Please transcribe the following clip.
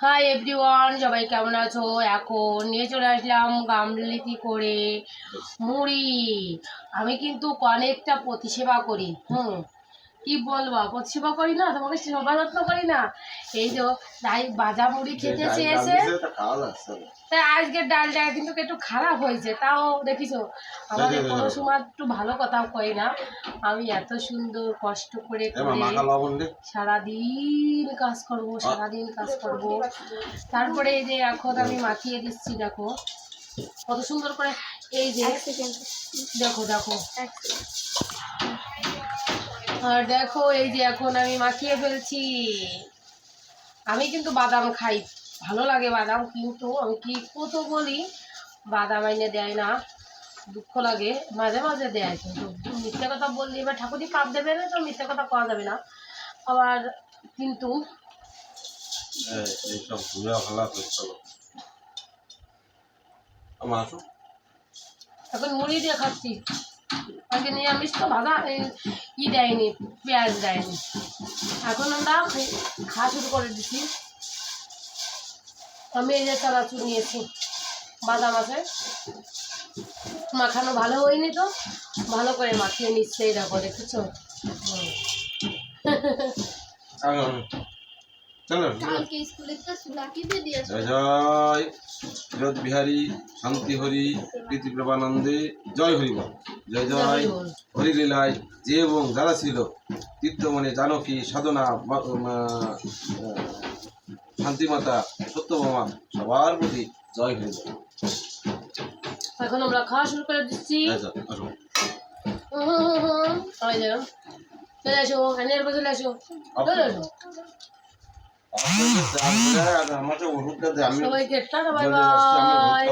Hi everyone সবাই কেমন আছো? এখন নিয়ে চলে আসলাম গামলিতি করে মুড়ি। আমি কিন্তু অনেকটা প্রতিসেবা করি, হুম। কি বলব প্রতিসেবা করি না তোমাকে সেবা যত্ন করি না। এই যে তাই বাজা মুড়ি খেতে চেয়েছে। তাই আজকের ডালটা কিন্তু একটু খারাপ হয়েছে তাও দেখিছো? আমাদের কোনো সময় একটু ভালো কথা কই না। আমি এত সুন্দর কষ্ট করে করে সারাদিন কাজ করব সারাদিন কাজ করব। তারপরে এই যে এখন আমি মাখিয়ে দিচ্ছি দেখো। কত সুন্দর করে এই যে দেখো দেখো। আর দেখো এই যে এখন আমি মাখিয়ে ফেলছি। আমি কিন্তু বাদাম খাই ভালো লাগে বাদাম কিন্তু আমি কি কত বলি বাদাম এনে দেয় না দুঃখ লাগে মাঝে মাঝে দেয় কিন্তু মিথ্যে কথা বললে এবার ঠাকুরই পাপ দেবে না তো মিথ্যে কথা করা যাবে না। আবার কিন্তু এখন মুড়ি দিয়ে খাচ্ছি। আগে নিরামিষ তো ভাজা ই দেয়নি পেঁয়াজ দেয়নি। এখন আমরা খাওয়া শুরু করে দিচ্ছি আমি এই যে চানাচুর নিয়েছি বাদাম আছে। মাখানো ভালো হয়নি তো ভালো করে মাখিয়ে নিচ্ছে এই দেখো দেখেছ? জয় জয়। বিহারী শান্তি হরি প্রীতি প্রভানন্দে জয় হরি বল। জয় জয় জয় বল। হরি লীলায় যে এবং যারা ছিল তীর্থমণি জানকী সাধনা শান্তিমাতা সত্যভামা সবার প্রতি জয় হরি এখন আমরা খাওয়া শুরু করে দিচ্ছি চলে আসো এনের চলে আসো চলে আসো আমাকে ওষুধটা দে আমি সবাইকে টাটা বাই বাই।